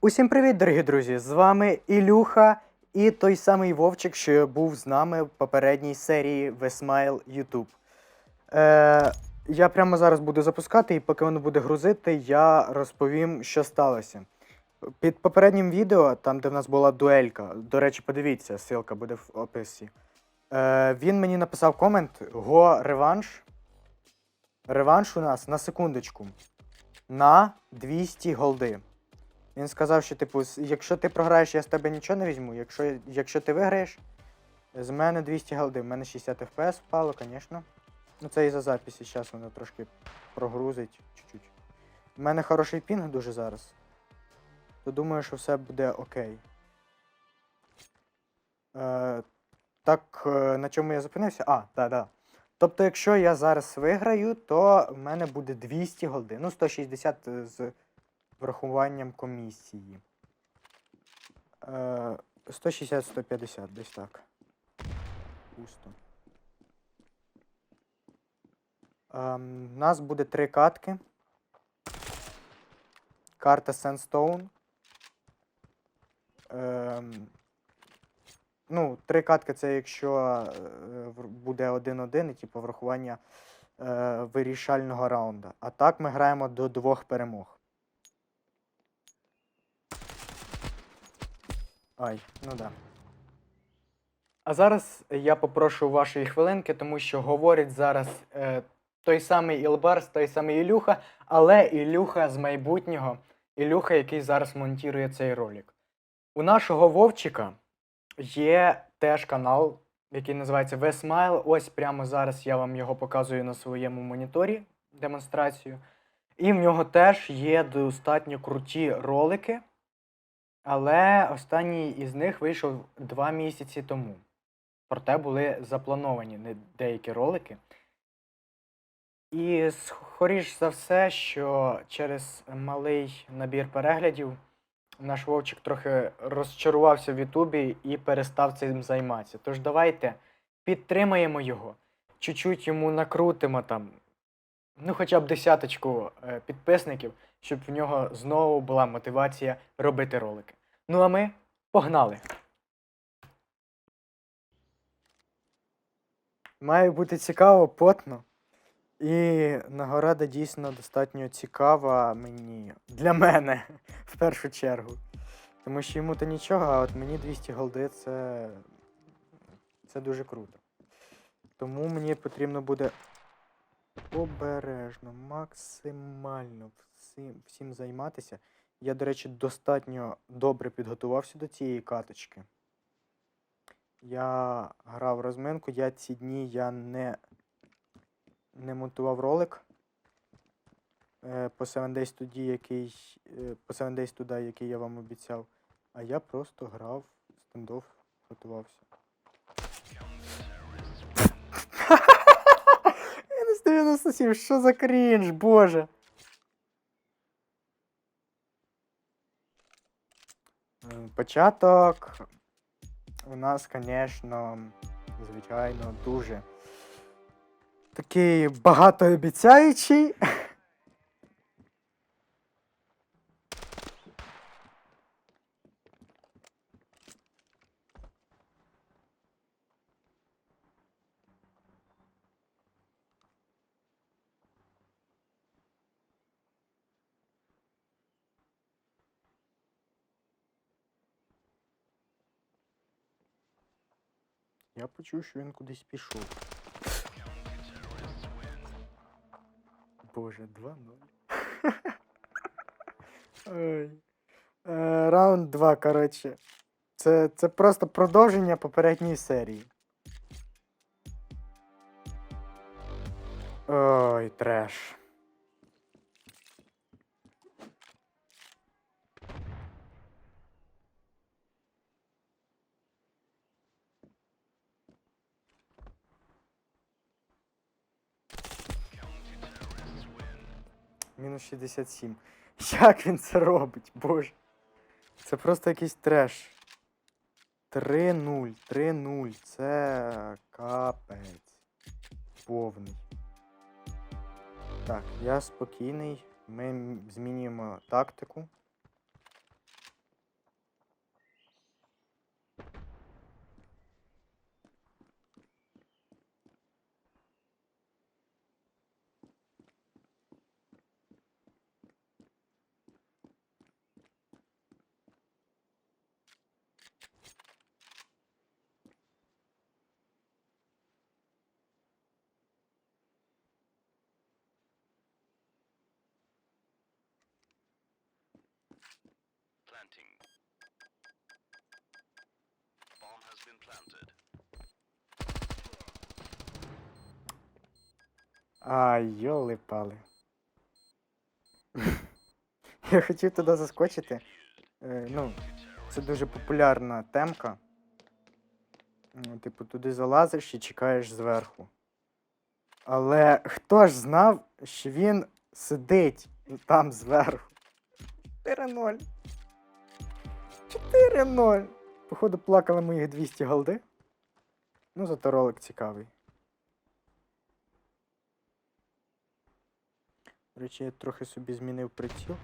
Усім привіт, дорогі друзі! З вами Ілюха і той самий Вовчик, що був з нами в попередній серії Весмайл YouTube. Е, я прямо зараз буду запускати, і поки воно буде грузити, я розповім, що сталося. Під попереднім відео, там, де в нас була дуелька, до речі, подивіться, ссылка буде в описі. Е, він мені написав комент: Го реванш. Реванш у нас на секундочку. На 200 голди. Він сказав, що, типу, якщо ти програєш, я з тебе нічого не візьму. Якщо, якщо ти виграєш, з мене 200 голди. В мене 60 FPS впало, звісно. Ну це і за записі, зараз воно трошки прогрузить чуть-чуть. У мене хороший пінг дуже зараз. То думаю, що все буде окей. Е, так, е, на чому я зупинився? А, так, так. Тобто, якщо я зараз виграю, то в мене буде 200 голди. Ну, 160 з врахуванням комісії. Е, 160-150, десь так. Пусто. Ем, У нас буде три катки. Карта Sandstone. Ем, ну, три катки це якщо е, буде один-один, і типу врахування е, вирішального раунду. А так ми граємо до двох перемог. Ай, ну да. А зараз я попрошу вашої хвилинки, тому що говорить зараз е, той самий Ілбарс, той самий Ілюха, але Ілюха з майбутнього, Ілюха, який зараз монтує цей ролик. У нашого Вовчика є теж канал, який називається Весмайл. Ось прямо зараз я вам його показую на своєму моніторі демонстрацію. І в нього теж є достатньо круті ролики. Але останній із них вийшов два місяці тому. Проте були заплановані деякі ролики. І скоріш за все, що через малий набір переглядів наш Вовчик трохи розчарувався в Ютубі і перестав цим займатися. Тож давайте підтримаємо його, чуть-чуть йому накрутимо там, ну хоча б десяточку е, підписників, щоб в нього знову була мотивація робити ролики. Ну а ми погнали! Має бути цікаво, потно. І нагорода дійсно достатньо цікава мені. Для мене, в першу чергу. Тому що йому то нічого, а от мені 200 голди це. Це дуже круто. Тому мені потрібно буде обережно, максимально всім, всім займатися. Я, до речі, достатньо добре підготувався до цієї каточки. Я грав розминку, я ці дні я не, не монтував ролик е, по 7 Days Today, який, е, по 7 Days Today, який я вам обіцяв. А я просто грав стендов, готувався. 97, що за крінж, боже. Початок у нас, звісно, звичайно, дуже такий багатообіцяючий. Я почув, що він кудись пішов. Боже, 2-0. Ой. Е, раунд 2, коротше. Це, це просто продовження попередньої серії. Ой, треш. Мінус 67. Як він це робить, боже. Це просто якийсь треш. 3-0, 3-0. Це капець. Повний. Так, я спокійний. Ми змінюємо тактику. Ай, йоли пали. Я хотів туди заскочити. Е, ну, це дуже популярна темка. Ну, Типу, туди залазиш і чекаєш зверху. Але хто ж знав, що він сидить там зверху? 4-0. 4-0. Походу, плакали моїх 200 голди. Ну, зато ролик цікавий. Речі, я трохи собі змінив приціл.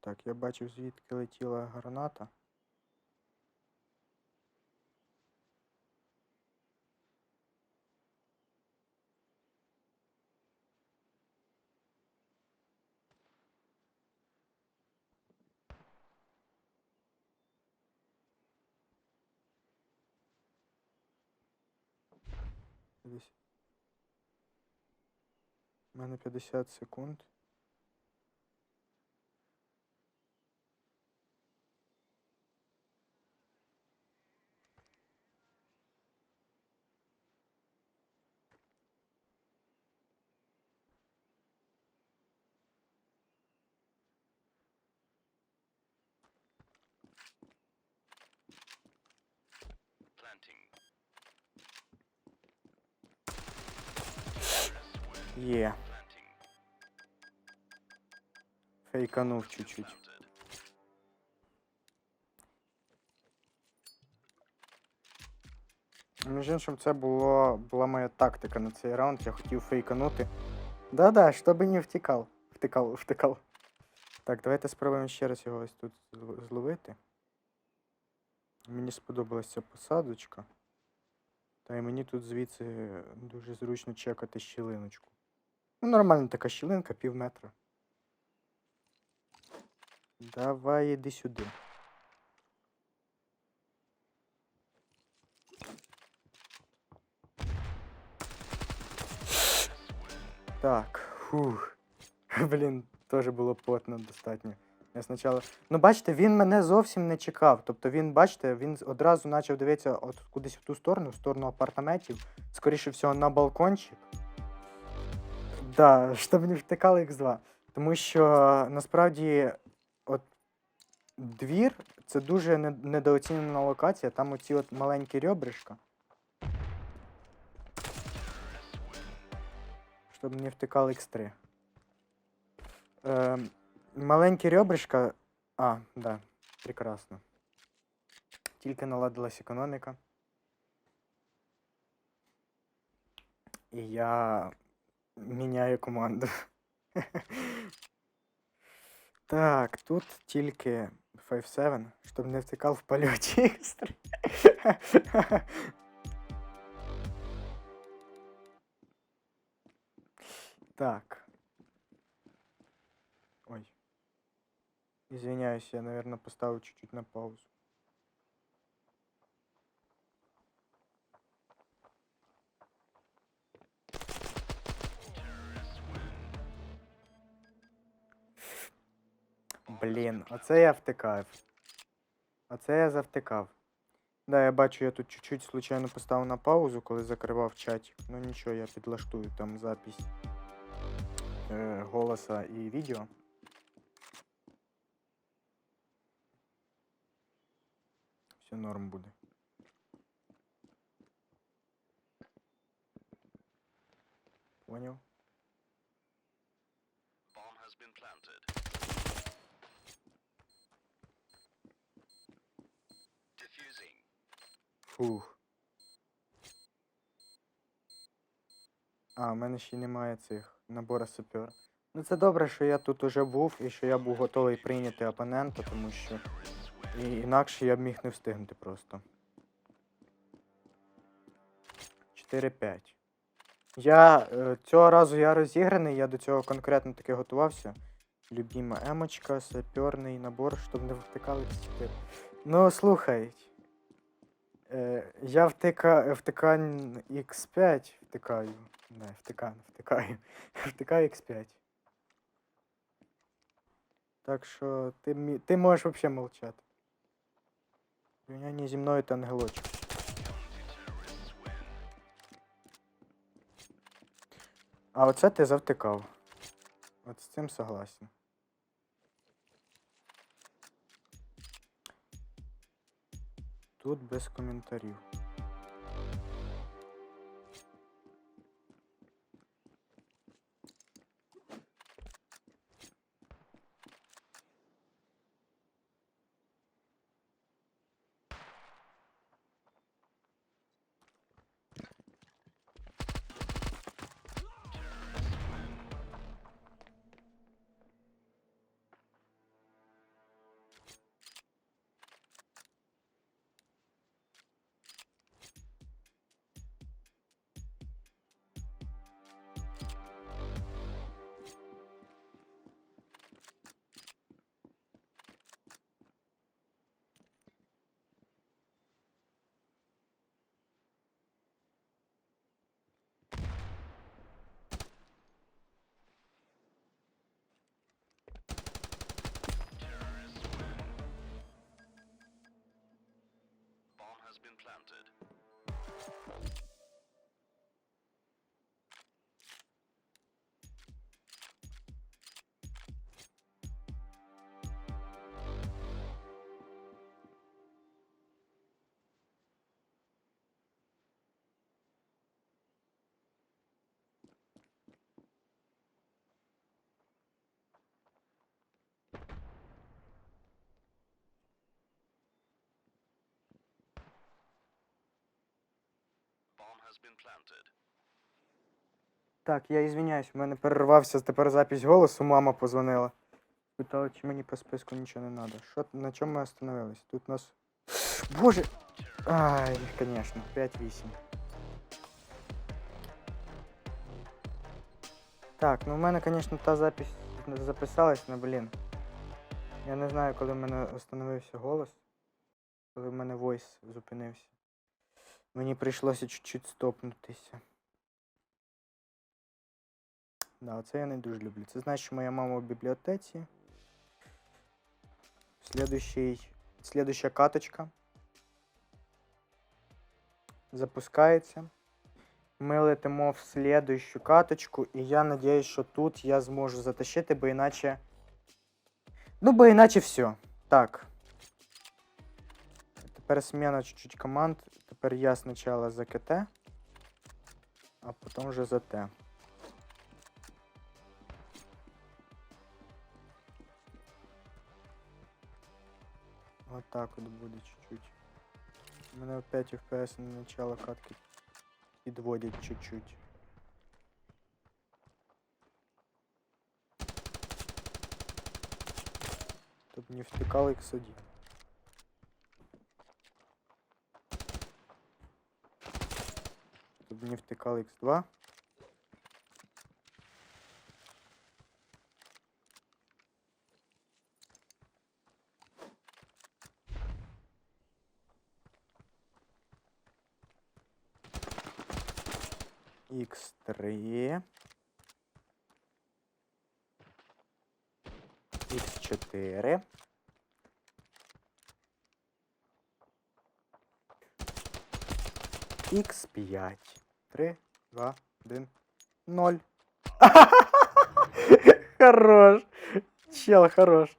Так, я бачив, звідки летіла граната. Десь. У мене 50 секунд. Є. Фейканув чуть-чуть. Між іншим, це було, була моя тактика на цей раунд. Я хотів фейканути. Да-да, щоб не втікав. Втикав, втикав. Так, давайте спробуємо ще раз його ось тут зловити. Мені сподобалася посадочка. Та й мені тут звідси дуже зручно чекати щілиночку. Ну, нормальна така щілинка, пів метра. Давай іди сюди. Так, фух. Блін, теж було потно достатньо. Я спочатку. Ну, бачите, він мене зовсім не чекав. Тобто він, бачите, він одразу почав дивитися от кудись в ту сторону, в сторону апартаментів. Скоріше всього, на балкончик. Да, щоб не втикали X2. Тому що насправді, двір це дуже недооцінена локація. Там оці от маленькі ребришка. Щоб не втикали X3. Ем, маленькі ребришка. А, да, прекрасно. Тільки наладилась економіка. І я міняю команду. Так, тут тільки 5-7, щоб не втикав в X3. Так. Ой. Извиняюсь, я, наверное, поставлю чуть-чуть на паузу. Блін, оце я втикав. Оце я завтикав. Да, я бачу, я тут чуть-чуть случайно поставив на паузу, коли закривав чатик. Ну нічого, я підлаштую там запись е, голоса і відео. Все норм буде. Понял? Фух. А, у мене ще немає цих набора сапер. Ну це добре, що я тут уже був і що я був готовий прийняти опонента, тому що і, інакше я б міг не встигнути просто. 4-5. Я е, цього разу я розіграний, я до цього конкретно таки готувався. Любіма емочка, саперний набор, щоб не втикали ці 4. Ну, слухай. Е, я втика, втикань X5 втикаю. Не, втикан, втикаю. Втикаю X5. Так що ти, мі- ти можеш взагалі мовчати. Порівнянні зі мною та ангелочок. А оце ти завтикав. От з цим согласен. Тут без коментарів. Так, я ізвиняюсь, у мене перервався тепер запись голосу, мама позвонила. Питала, чи мені по списку нічого не треба. Що, на чому ми остановились? Тут у нас. Боже! Ай, звісно, 5-8. Так, ну в мене, звісно, та запись записалась, але, блін. Я не знаю, коли в мене остановився голос. Коли в мене войс зупинився. Мені прийшлося чуть-чуть стопнутися. Да, це я не дуже люблю. Це значить, що моя мама в бібліотеці. Следующий, следующая каточка. Запускається. Ми летимо в следующу каточку, і я надіюсь, що тут я зможу затащити, бо іначе. Ну, бо іначе все. Так. Тепер смена чуть-чуть команд. Тепер я спочатку за КТ, а потім вже за Т. Вот так вот буде чуть-чуть. Мене 5 FPS на начало катки підводять чуть-чуть. Чтоб не втыкал X1. Не втыкал X2. X3. X4. X5. 3, 2, 1, 0. Хорош. Чел, хорош.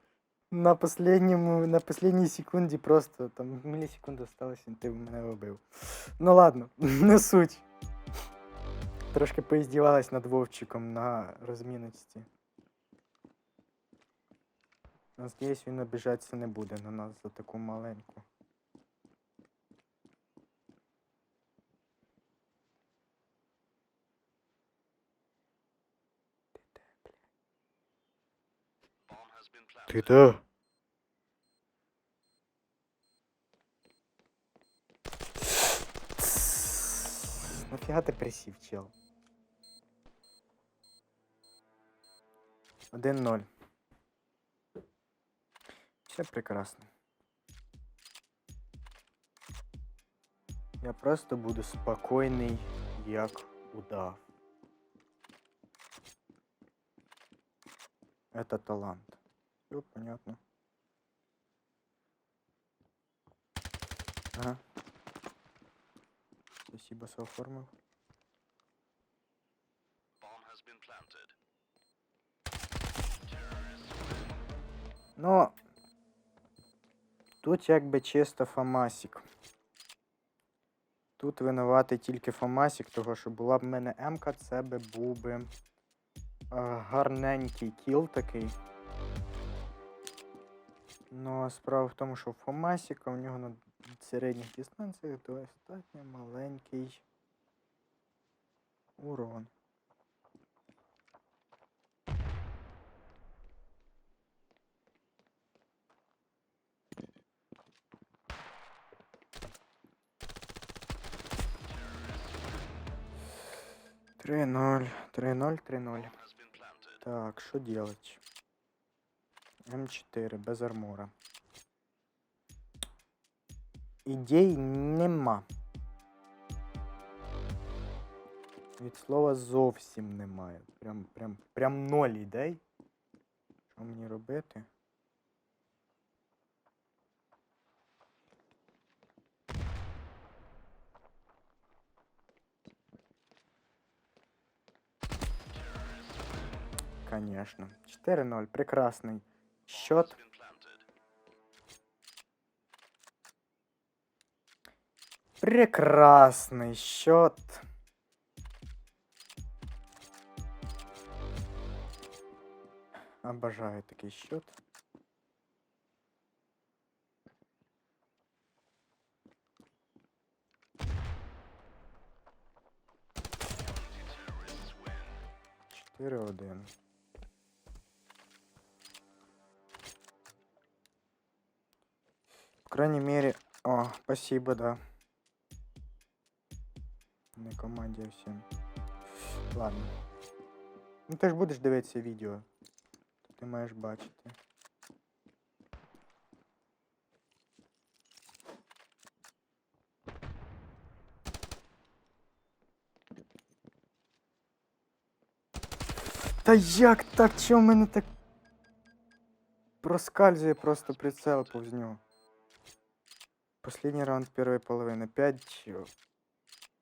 На последньому, на последній секунді просто там мілісекунда осталось, і ти мене вбив. Ну ладно, не суть. Трошки поіздівалась над Вовчиком на розміночці. Надіюсь, він обіжатися не буде на нас за таку маленьку. has been planted. Ти де? Нафіга ти присів, чел? 1-0. Все прекрасно. Я просто буду спокійний, як удав. Это талант. Все понятно. Ага. Спасибо, been. Ну. Тут якби чисто Фамасік. Тут винуватий тільки Фамасік, того що була б в мене М-ка, це би був би е, гарненький кіл такий. Ну, а справа в тому, що Фомасіка у нього на середніх дистанціях достатньо маленький урон. Три ноль, три ноль, три ноль. Так, що делать? М4 без армора. Ідей нема. Від слова зовсім немає. Прям, прям, прям ноль ідей. Що мені робити? Конечно. 4-0. Прекрасний счет. Has been planted. Прекрасний счет. Обожаю такий счет. Чотири один. По крайней мере... О, спасибо, да. Не команді а всім. Ладно. Ну ти ж будеш дивитися відео. То ти маєш бачити. Та як так? Чого в мене так проскальзує просто прицел повз нього? Последній раунд першої половини. 5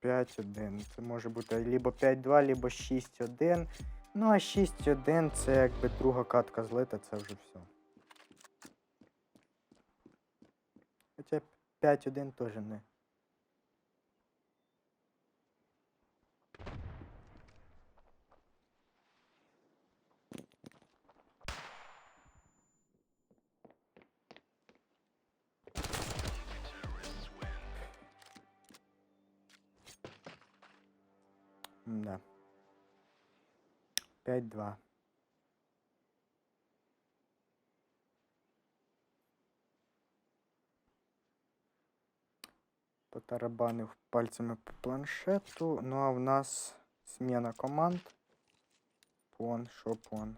5-1. Це може бути либо 5-2, либо 6-1. Ну а 6-1 це якби друга катка злита, це вже все. Хоча 5-1 теж не. Да. 5-2. Потарабанив пальцями по планшету. Ну а в нас зміна команд. Пон, що пон?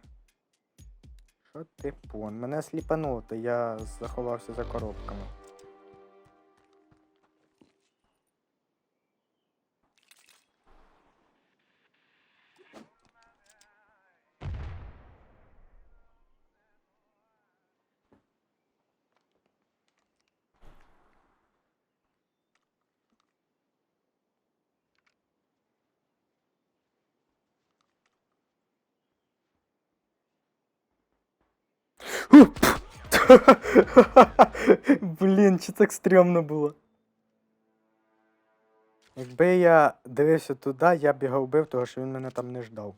Що ти пон? Мене сліпануло, то я заховався за коробками. Блін, чи так стрьомно було. Якби я дивився туди, я б його вбив, того що він мене там не ждав.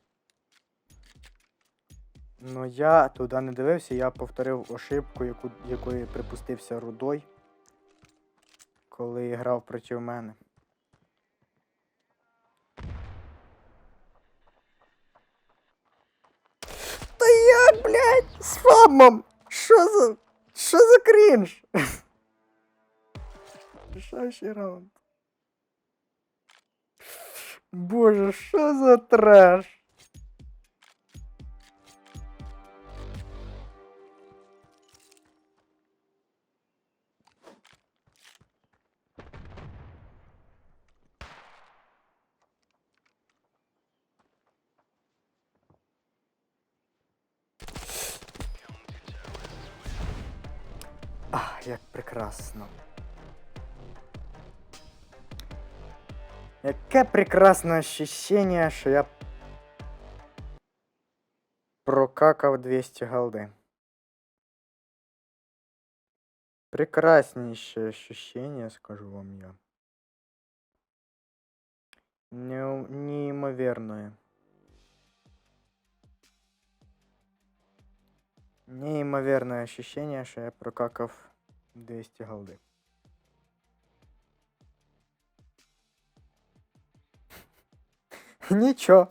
Ну я туди не дивився, я повторив ошибку, яку, якої припустився Рудой, коли грав проти мене. Блядь, з фабом? Що за. Що за крінж? Рішаючий раунд. Боже, що за треш? Як прекрасно. Яке прекрасне ощущення, що я прокакав 200 голди. Прекрасніше ощущение, скажу вам я. Неу- Неимоверное. Неимоверное ощущение, що я прокакав 200 голди. Нічого.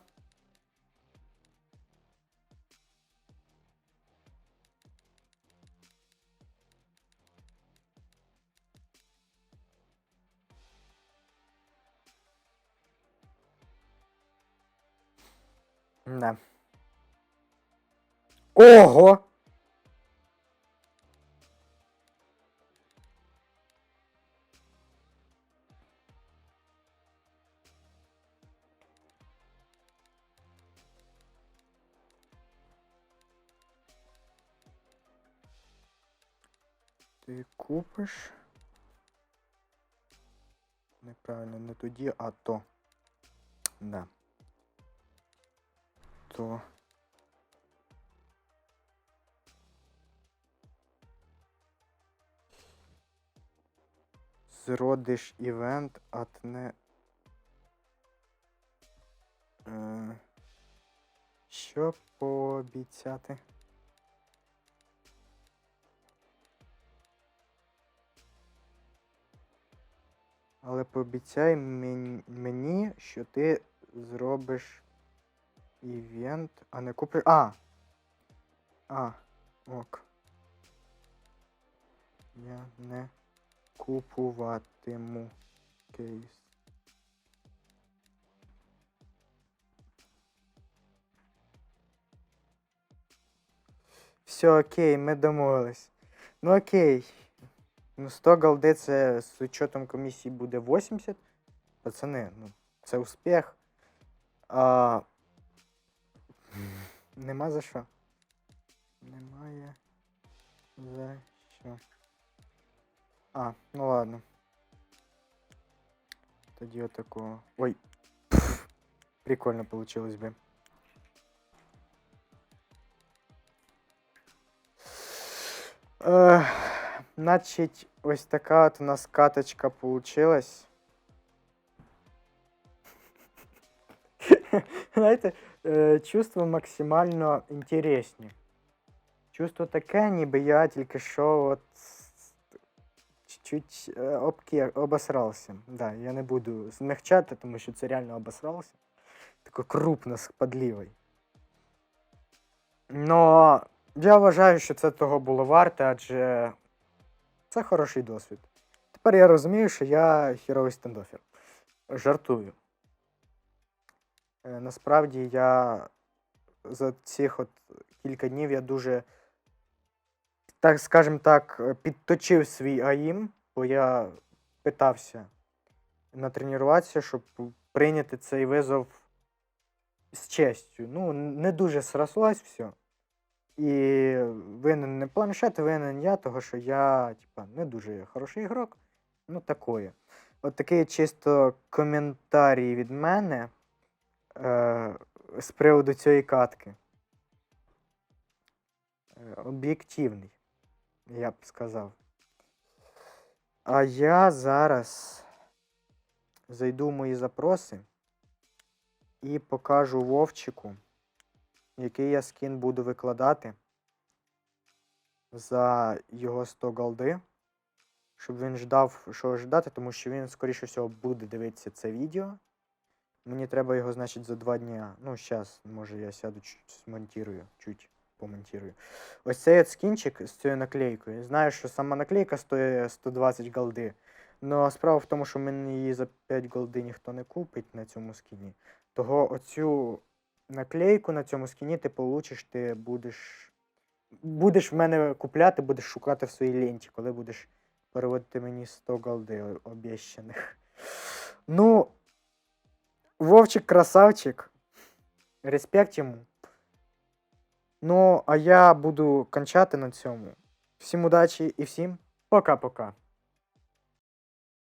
Да. Ого! Ти купиш. Неправильно, не тоді, а то. Да. То. Зродиш івент, а не. Е, що пообіцяти? Але пообіцяй мен- мені, що ти зробиш івент, а не купиш. А! А, ок. Я не купуватиму кейс. Все, окей, ми домовились. Ну окей. Ну, 100 голди це з учетом комісії буде 80. Пацани, ну, це успіх. А... Нема за що. Немає за що. А, ну ладно. Тоді отакого. Ой. Прикольно получилось би. Е, Значить, ось така от у нас каточка получилась. Знаєте, е, чувство максимально інтересні. Чувство таке, ніби я тільки що от чуть-чуть е, обосрався. Да, я не буду змягчати, тому що це реально обосрався. Тако крупно подлівою. Но я вважаю, що це того було варте, адже це хороший досвід. Тепер я розумію, що я хіровий стендофер. Жартую. Е, Насправді я за цих от кілька днів я дуже, так скажем так, е, підточив свій АІМ, бо я питався натренуватися, щоб прийняти цей визов з честю. Ну, не дуже срослось все. І винен не планшет, винен я, того що я, типа, не дуже хороший ігрок. Ну, такое. От такий чисто коментарій від мене е, з приводу цієї катки. Е, об'єктивний, я б сказав. А я зараз зайду в мої запроси і покажу Вовчику, який я скін буду викладати за його 100 голди. Щоб він ждав, що ждати, тому що він, скоріше всього, буде дивитися це відео. Мені треба його, значить, за два дня. Ну, зараз, може, я сяду чуть смонтірую, чуть помонтірую. Ось цей от скінчик з цією наклейкою. Знаю, що сама наклейка стоїть 120 голди. Но справа в тому, що мені її за 5 голди ніхто не купить на цьому скіні. Того оцю наклейку на цьому скіні ти получиш, ти будеш. Будеш в мене купляти, будеш шукати в своїй ленті, коли будеш переводити мені 100 голди обіщених. Ну, Вовчик красавчик. Респект йому. Ну, а я буду кончати на цьому. Всім удачі і всім пока-пока.